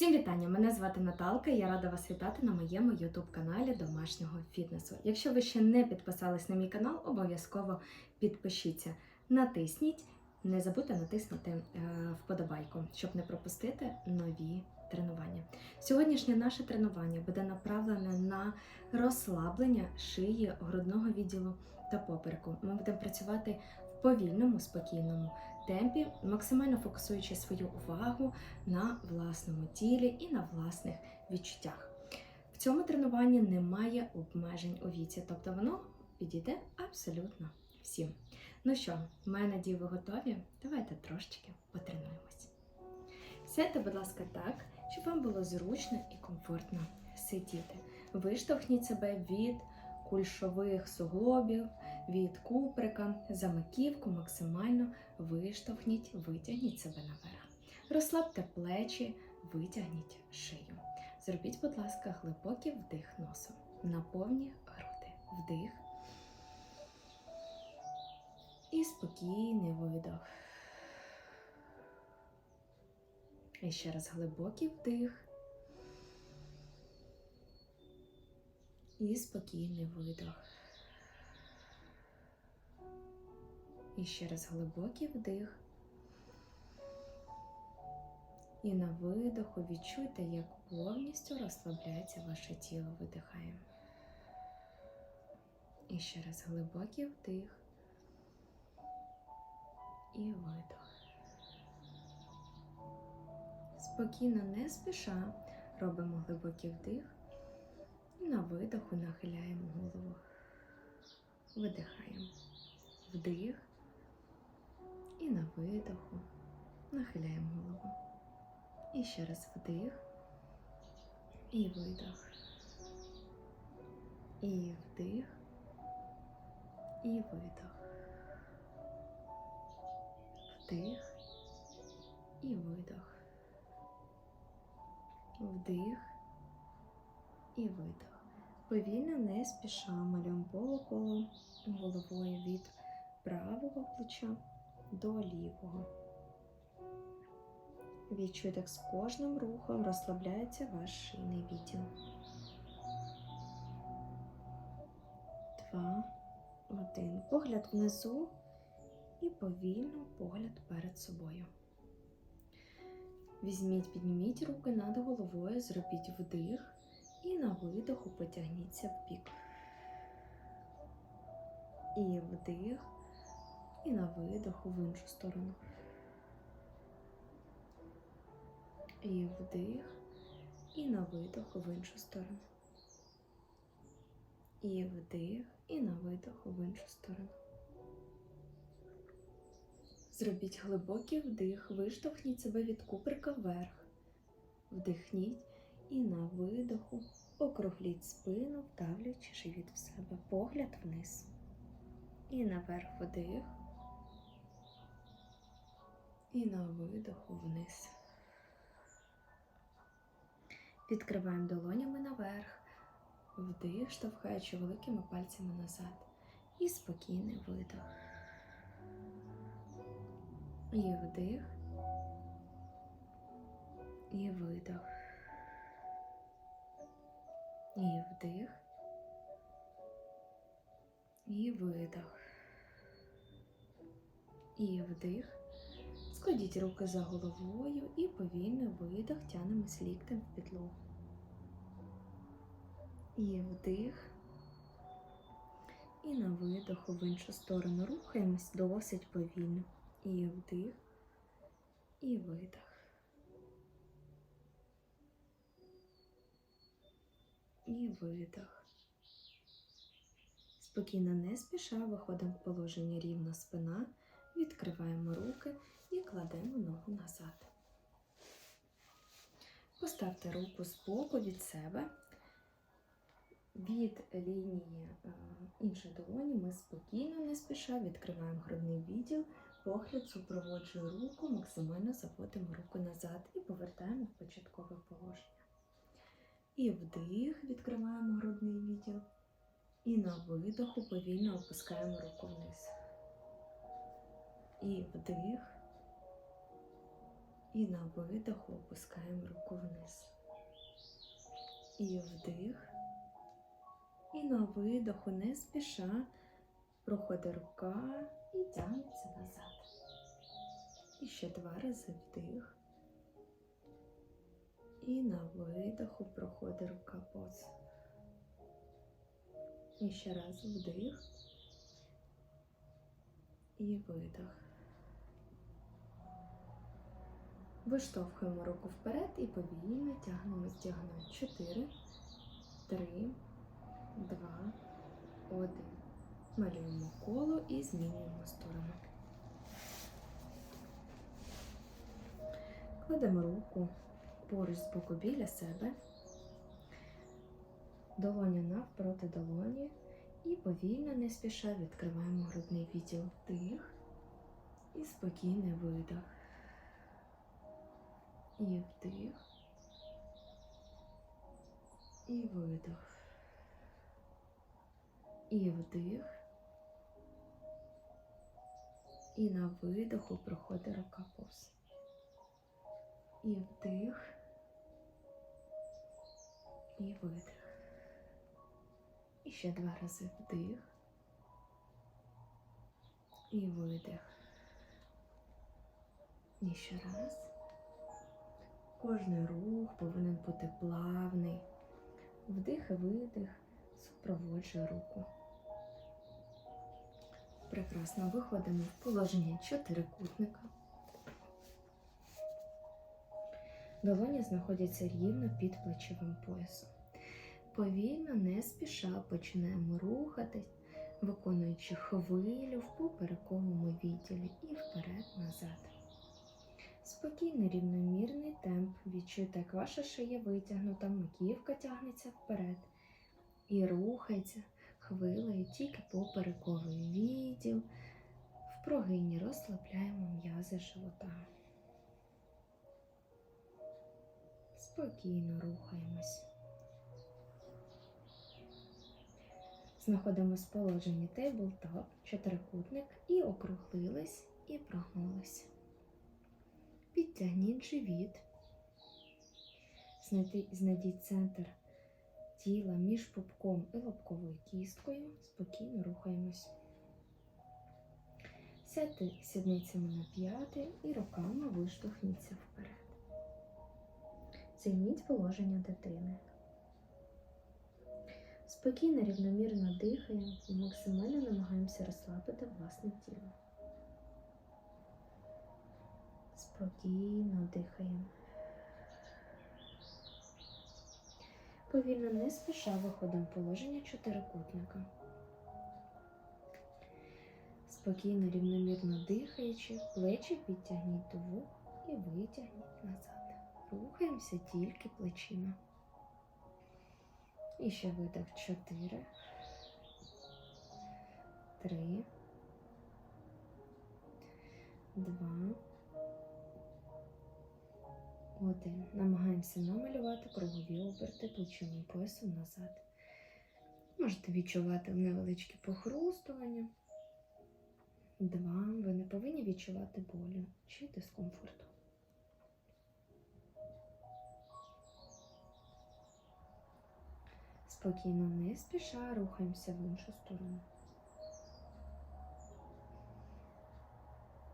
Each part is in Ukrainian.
Всім вітання! Мене звати Наталка я рада вас вітати на моєму youtube каналі домашнього фітнесу. Якщо ви ще не підписались на мій канал, обов'язково підпишіться. Натисніть, не забудьте натиснути е, вподобайку, щоб не пропустити нові тренування. Сьогоднішнє наше тренування буде направлене на розслаблення шиї, грудного відділу та попереку. Ми будемо працювати в повільному, спокійному темпі, максимально фокусуючи свою увагу на власному тілі і на власних відчуттях. В цьому тренуванні немає обмежень у віці, тобто воно підійде абсолютно всім. Ну що, маю надію, ви готові? Давайте трошечки потренуємось. Сядьте, будь ласка, так, щоб вам було зручно і комфортно сидіти. Виштовхніть себе від кульшових суглобів, від куприка, за маківку максимально виштовхніть, витягніть себе наверх. Розслабте плечі, витягніть шию. Зробіть, будь ласка, глибокий вдих носом. Наповні груди. Вдих. І спокійний видох. І ще раз глибокий вдих. І спокійний видох. І ще раз глибокий вдих. І на видоху відчуйте, як повністю розслабляється ваше тіло. Видихаємо. І ще раз глибокий вдих. І видох. Спокійно, не спіша, робимо глибокий вдих. І на видоху нахиляємо голову. Видихаємо. Вдих. І на видоху нахиляємо голову. І ще раз вдих. І видох. І вдих. І видох. Вдих. І видох. Вдих. І видох. Повільно не спіша малюємо полуколо головою від правого плеча до лівого. Відчуйте, як з кожним рухом розслабляється ваш шийний відділ. Два, один. Погляд внизу і повільно погляд перед собою. Візьміть, підніміть руки над головою, зробіть вдих і на видоху потягніться в бік. І вдих, і на видоху в іншу сторону. І вдих, і на видоху в іншу сторону. І вдих, і на видоху в іншу сторону. Зробіть глибокий вдих, виштовхніть себе від куприка вверх. Вдихніть і на видоху округліть спину, вдавлюючи живіт в себе, погляд вниз. І наверх вдих. І на видоху вниз. Відкриваємо долонями наверх, вдих, штовхаючи великими пальцями назад. І спокійний видох. І вдих. І видох. І вдих. І видох. І вдих. Складіть руки за головою і повільний видох тянемось ліктем в підлогу. І вдих. І на видоху в іншу сторону рухаємось досить повільно. І вдих, і видох. І видох. Спокійно не спіша виходимо в положення рівна спина, відкриваємо руки і кладемо ногу назад. Поставте руку з боку від себе. Від лінії е, іншої долоні ми спокійно, не спіша відкриваємо грудний відділ, погляд супроводжує руку, максимально заводимо руку назад і повертаємо в початкове положення. І вдих, відкриваємо грудний відділ. І на видоху повільно опускаємо руку вниз. І вдих. І на видоху опускаємо руку вниз. І вдих. І на видоху не спіша проходить рука і тягнеться назад. І ще два рази вдих. І на видоху проходить рука поз. І ще раз вдих. І видох. Виштовхуємо руку вперед і повільно тягнемо стягнемо. Чотири, три, два, один. Малюємо коло і змінюємо сторону. Кладемо руку поруч з боку біля себе, долоня навпроти долоні і повільно, не спіша відкриваємо грудний відділ вдих і спокійний видох. І вдих. І видох. І вдих. І на видоху проходить рука повз. І вдих. І видих. І ще два рази вдих. І видих. І ще раз. Кожний рух повинен бути плавний. Вдих і видих супроводжує руку. Прекрасно виходимо в положення чотирикутника. Долоні знаходяться рівно під плечовим поясом. Повільно, не спіша починаємо рухатись, виконуючи хвилю в поперековому відділі і вперед-назад. Спокійний рівномірний темп. Відчуйте, як ваша шия витягнута, маківка тягнеться вперед і рухається хвилею тільки поперековий відділ. В прогині розслабляємо м'язи живота. Спокійно рухаємось. Знаходимось в положенні тейблтоп, чотирикутник і округлились і прогнулись. Підтягніть живіт. Знайдіть, центр тіла між пупком і лобковою кісткою. Спокійно рухаємось. Сядьте сідницями на п'яти і руками виштовхніться вперед. Займіть положення дитини. Спокійно, рівномірно дихаємо і максимально намагаємося розслабити власне тіло. Спокійно дихаємо. Повільно не спіша виходимо в положення чотирикутника. Спокійно, рівномірно дихаючи, плечі підтягніть до вух і витягніть назад. Рухаємося тільки плечима. І ще видих чотири, три, два, один. Намагаємося намалювати кругові оберти плечовим поясом назад. Можете відчувати невеличкі похрустування. Два. Ви не повинні відчувати болю чи дискомфорту. Спокійно, не спіша, рухаємося в іншу сторону.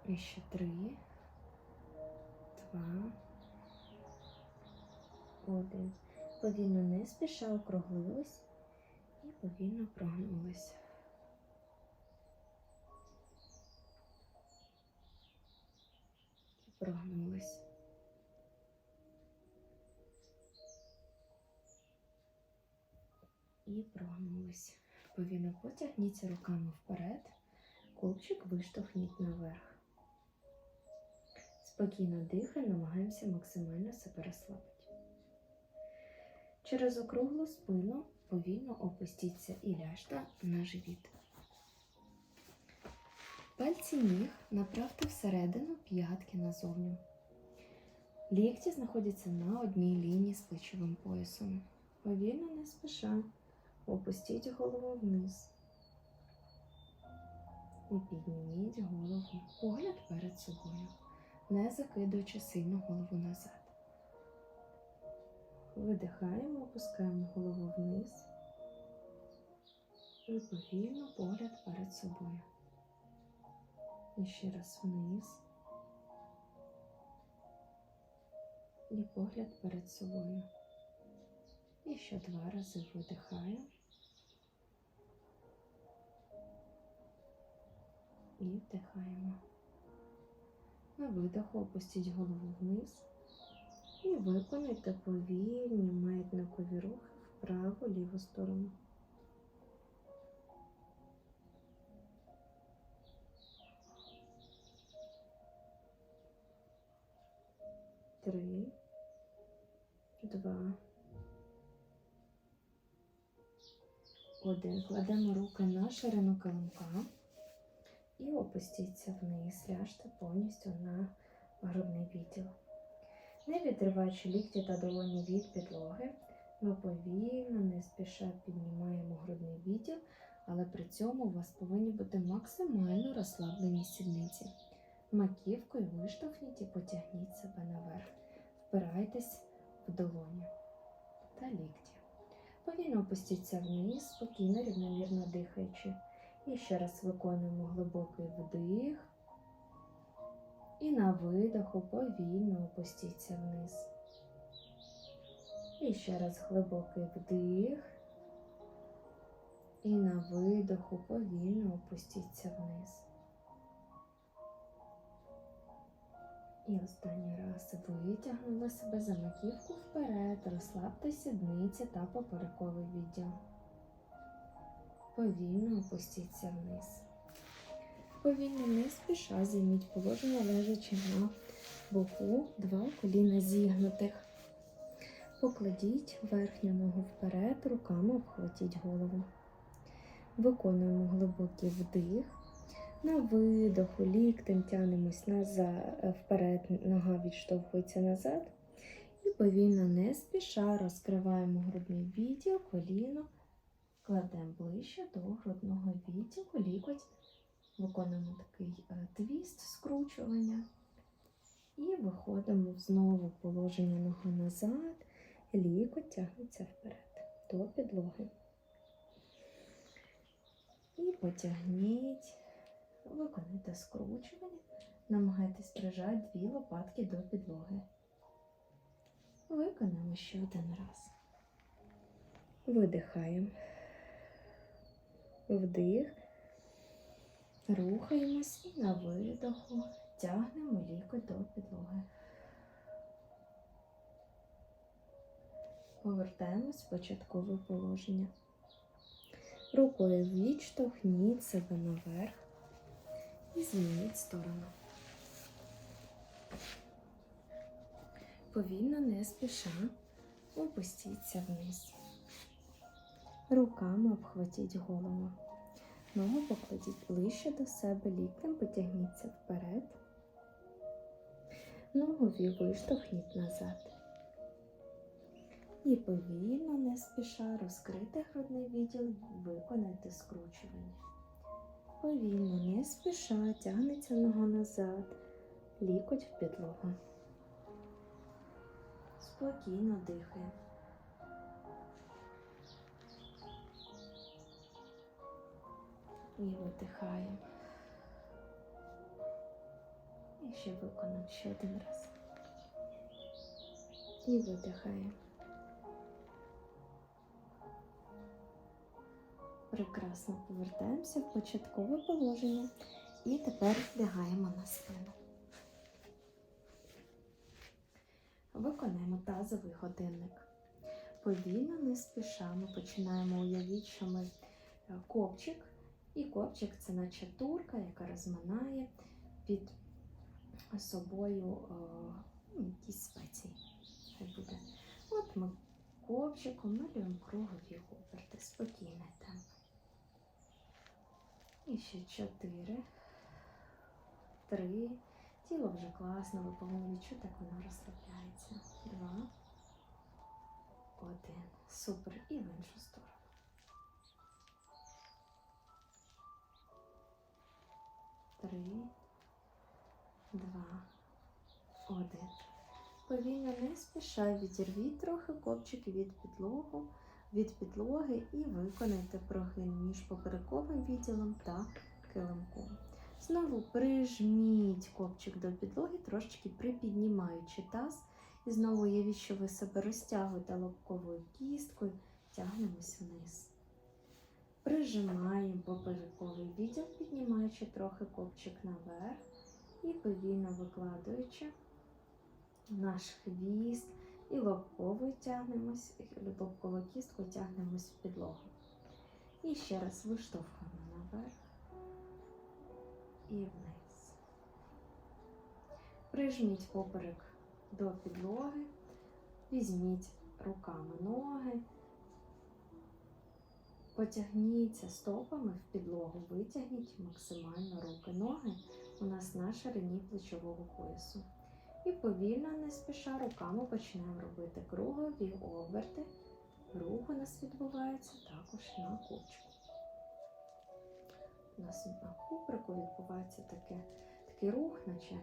І ще три, два, один. Повільно не спіша округлились і повільно прогнулись. І прогнулись. І прогнулись. Повільно потягніться руками вперед, копчик виштовхніть наверх. Спокійно дихаємо, намагаємося максимально себе розслабити. Через округлу спину повільно опустіться і ляжте на живіт. Пальці ніг направте всередину п'ятки назовню. Лікті знаходяться на одній лінії з плечовим поясом. Повільно не спіша. Опустіть голову вниз. І підніміть голову. Погляд перед собою, не закидуючи сильно голову назад. Видихаємо, опускаємо голову вниз. І повільно погляд перед собою. І ще раз вниз. І погляд перед собою. І ще два рази видихаємо. І вдихаємо. На видоху опустіть голову вниз. І виконуйте повільні маятникові рухи в праву ліву сторону. Три, два, один. Кладемо руки на ширину килимка і опустіться вниз, ляжте повністю на грудний відділ. Не відриваючи лікті та долоні від підлоги, ми повільно, не спіша піднімаємо грудний відділ, але при цьому у вас повинні бути максимально розслаблені сідниці. Маківкою виштовхніть і потягніть себе наверх. Впирайтесь в долоні та лікті. Повільно опустіться вниз, спокійно, рівномірно дихаючи. І ще раз виконуємо глибокий вдих. І на видоху повільно опустіться вниз. І ще раз глибокий вдих. І на видоху повільно опустіться вниз. І останній раз витягнули себе за маківку вперед, розслабте сідниці та поперековий відділ. Повільно опустіться вниз. Повільно не спіша займіть положення лежачи на боку, два коліна зігнутих. Покладіть верхню ногу вперед, руками обхватіть голову. Виконуємо глибокий вдих. На видоху ліктем тянемось назад, вперед, нога відштовхується назад. І повільно не спіша розкриваємо грудний відділ, коліно, кладемо ближче до грудного відділу, лікоть. Виконуємо такий е, твіст, скручування. І виходимо знову положення ноги назад, лікоть тягнеться вперед до підлоги. І потягніть, виконуйте скручування, намагайтесь прижати дві лопатки до підлоги. Виконаємо ще один раз. Видихаємо. Вдих. Рухаємось і на видоху тягнемо лікоть до підлоги. Повертаємось в початкове положення. Рукою відштовхніть себе наверх і змініть сторону. Повільно не спіша опустіться вниз. Руками обхватіть голову. Ногу покладіть ближче до себе, ліктем потягніться вперед. Ногові виштовхніть назад. І повільно, не спіша розкрити грудний відділ, виконайте скручування. Повільно, не спіша, тягнеться нога назад, лікоть в підлогу. Спокійно дихаємо. І видихаємо. І ще виконаємо ще один раз. І видихаємо. Прекрасно повертаємося в початкове положення. І тепер лягаємо на спину. Виконаємо тазовий годинник. Повільно, не спіша ми починаємо уявіть, що ми е, копчик. І копчик це наче турка, яка розминає під собою е, ну, якісь спеції. Хай буде. От ми копчиком малюємо кругові оберти, спокійний темп. І ще чотири, три. Тіло вже класно, ви повинні відчути, як воно розслабляється. Два, один. Супер. І в іншу сторону. Три, два, один. Повільно не спіша відірвіть трохи копчики від підлогу, від підлоги і виконайте прогин між поперековим відділом та килимком. Знову прижміть копчик до підлоги, трошечки припіднімаючи таз. І знову уявіть, що ви себе розтягуєте лобковою кісткою, тягнемось вниз. Прижимаємо поперековий відділ, піднімаючи трохи копчик наверх і повільно викладаючи наш хвіст і лобковою тягнемось, і лобковою кісткою тягнемось в підлогу. І ще раз виштовхуємо наверх і вниз. Прижміть поперек до підлоги, візьміть руками ноги, потягніться стопами в підлогу, витягніть максимально руки. Ноги у нас на ширині плечового поясу. І повільно, не спіша, руками починаємо робити кругові оберти. Рух у нас відбувається також на кучку. У нас на куприку відбувається таке, такий рух, наче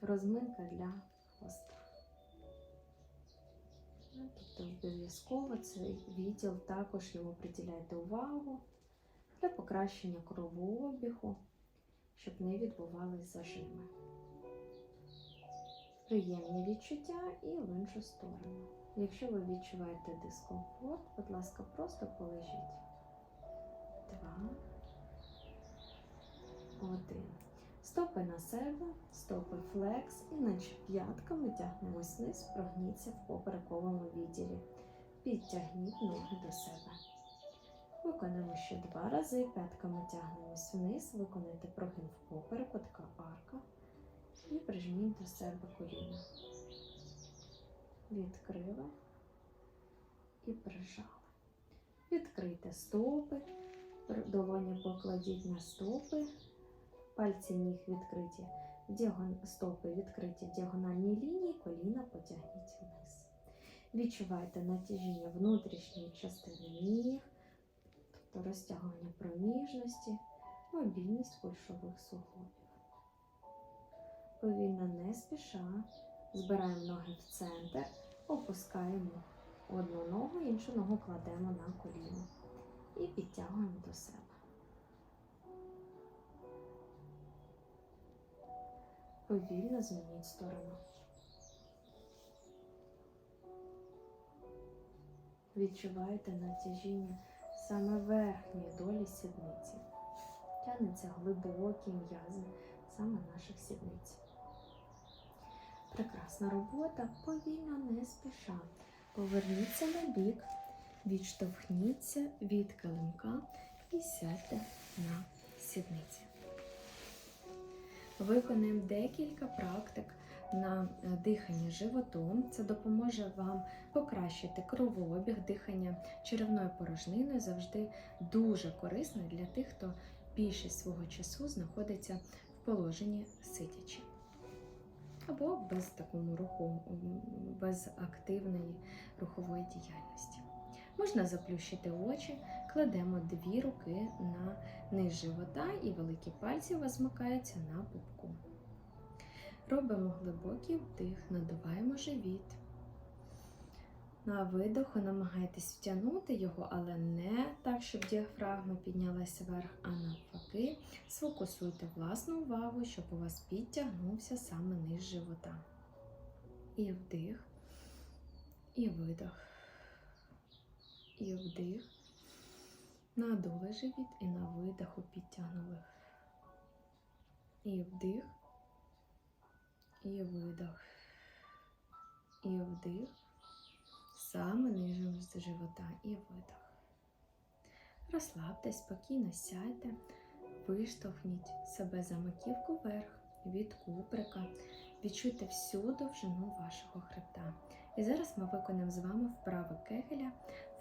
розминка для хвоста. Тобто обов'язково цей відділ також йому приділяйте увагу для покращення кровообігу, щоб не відбувались зажими. Приємні відчуття і в іншу сторону. Якщо ви відчуваєте дискомфорт, будь ласка, просто полежіть. Два. Один. Стопи на себе, стопи флекс, і наче п'ятками тягнемось вниз, прогніться в поперековому відділі. Підтягніть ноги до себе. Виконуємо ще два рази. П'ятками тягнемось вниз, виконайте прогин в попереку, така арка. І прижміть до себе коліна. Відкрили і прижали. Відкрийте стопи, долоні покладіть на стопи, пальці ніг відкриті, діагон... стопи відкриті в діагональній лінії, коліна потягніть вниз. Відчувайте натяжіння внутрішньої частини ніг, тобто розтягування проміжності, мобільність кульшових суглобів. Повільно не спіша, збираємо ноги в центр, опускаємо одну ногу, іншу ногу кладемо на коліно і підтягуємо до себе. Повільно змініть сторону. Відчуваєте натяжіння саме верхньої долі сідниці. Тягнеться глибокі м'язи саме наших сідниць. Прекрасна робота, повільно не спіша. Поверніться на бік, відштовхніться від килимка і сядьте на сідниці. Виконаємо декілька практик на е, дихання животом. Це допоможе вам покращити кровообіг, дихання черевною порожниною завжди дуже корисно для тих, хто більшість свого часу знаходиться в положенні сидячи. Або без такому руху, без активної рухової діяльності. Можна заплющити очі, кладемо дві руки на низ живота і великі пальці у вас змикаються на пупку. Робимо глибокий вдих, надуваємо живіт. На видоху намагайтесь втягнути його, але не так, щоб діафрагма піднялася вверх, а навпаки, сфокусуйте власну увагу, щоб у вас підтягнувся саме низ живота. І вдих, і видох. І вдих. Надули живіт і на видоху підтягнули. І вдих, і видох. І вдих. Саме нижньому з живота і видох. Розслабтесь, спокійно сядьте, виштовхніть себе за маківку вверх від куприка, відчуйте всю довжину вашого хребта. І зараз ми виконаємо з вами вправи кегеля,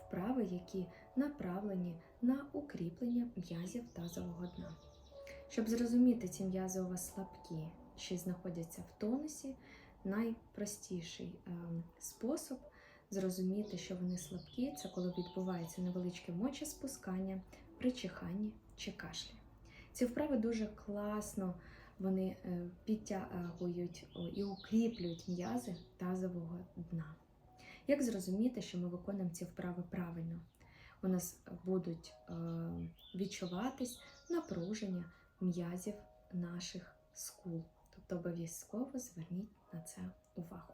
вправи, які направлені на укріплення м'язів тазового дна. Щоб зрозуміти, ці м'язи у вас слабкі чи знаходяться в тонусі, найпростіший ем, спосіб зрозуміти, що вони слабкі, це коли відбувається невеличке мочеспускання при чиханні чи кашлі. Ці вправи дуже класно вони е, підтягують і укріплюють м'язи тазового дна. Як зрозуміти, що ми виконуємо ці вправи правильно? У нас будуть е, відчуватись напруження м'язів наших скул. Тобто обов'язково зверніть на це увагу.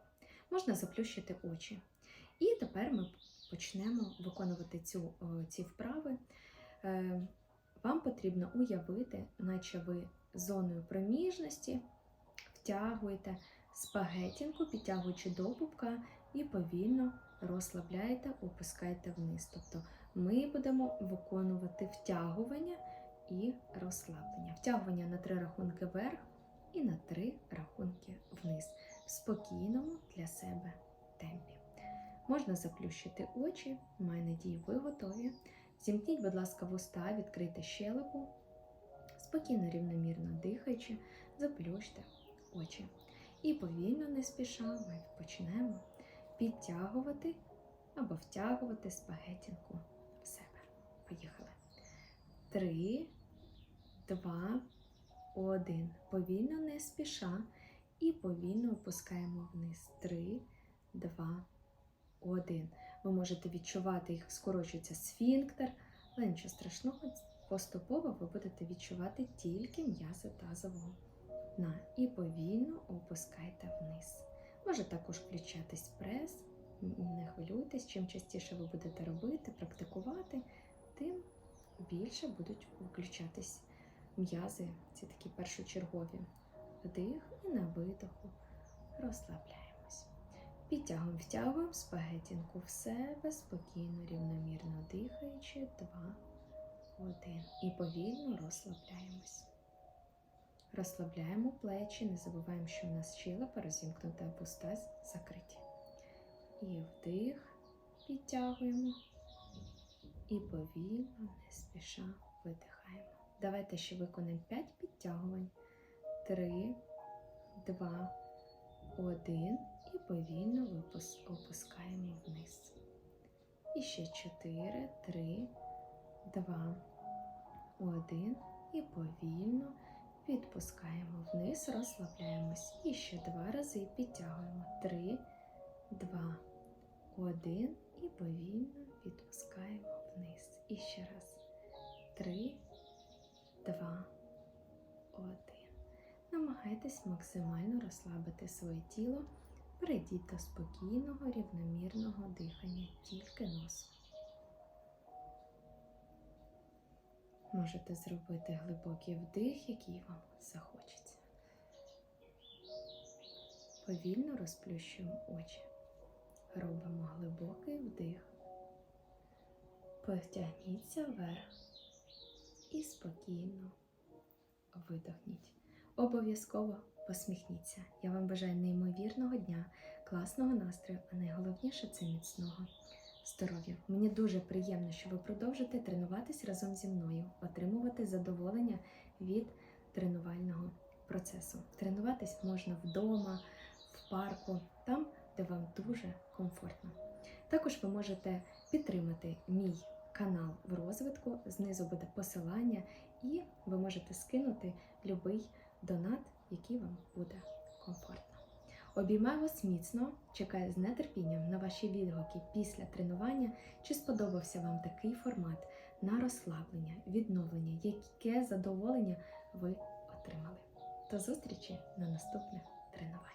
Можна заплющити очі. І тепер ми почнемо виконувати цю, о, ці вправи. Е, Вам потрібно уявити, наче ви зоною проміжності втягуєте спагетінку, підтягуючи до пупка, і повільно розслабляєте, опускаєте вниз. Тобто ми будемо виконувати втягування і розслаблення. Втягування на три рахунки вверх і на три рахунки вниз в спокійному для себе темпі. Можна заплющити очі, маю надію, ви готові. Зімкніть, будь ласка, вуста, відкрийте щелепу, спокійно, рівномірно дихаючи, заплющте очі. І повільно, не спіша, ми почнемо підтягувати або втягувати спагетінку в себе. Поїхали. Три, два, один. Повільно, не спіша. І повільно опускаємо вниз. Три, два, один. Ви можете відчувати, як скорочується сфінктер, але нічого страшного, поступово ви будете відчувати тільки м'язи тазового дна. І повільно опускайте вниз. Може також включатись прес, не хвилюйтесь, чим частіше ви будете робити, практикувати, тим більше будуть включатись м'язи, ці такі першочергові. Вдих і на видоху розслабляємось. Підтягуємо, втягуємо спагетінку в себе спокійно, рівномірно дихаючи. Два, один. І повільно розслабляємось. Розслабляємо плечі, не забуваємо, що в нас щелепа розімкнута, пуста закриті. І вдих, підтягуємо. І повільно, не спіша видихаємо. Давайте ще виконаємо 5 підтягувань. 3, 2, 1 і повільно опускаємо вниз. І ще 4, 3, 2, 1 і повільно відпускаємо вниз, розслабляємось. І ще два рази підтягуємо. 3, 2, 1 і повільно відпускаємо вниз. І ще раз. 3, 2, 1. Намагайтесь максимально розслабити своє тіло. Перейдіть до спокійного, рівномірного дихання тільки носом. Можете зробити глибокий вдих, який вам захочеться. Повільно розплющуємо очі. Робимо глибокий вдих. Потягніться вверх і спокійно видохніть. Обов'язково посміхніться. Я вам бажаю неймовірного дня, класного настрою, а найголовніше це міцного здоров'я. Мені дуже приємно, що ви продовжите тренуватись разом зі мною, отримувати задоволення від тренувального процесу. Тренуватись можна вдома, в парку, там, де вам дуже комфортно. Також ви можете підтримати мій канал в розвитку. Знизу буде посилання, і ви можете скинути будь-який донат, який вам буде комфортно. Обіймаю вас міцно, чекаю з нетерпінням на ваші відгуки після тренування, чи сподобався вам такий формат на розслаблення, відновлення, яке задоволення ви отримали. До зустрічі на наступних тренуваннях.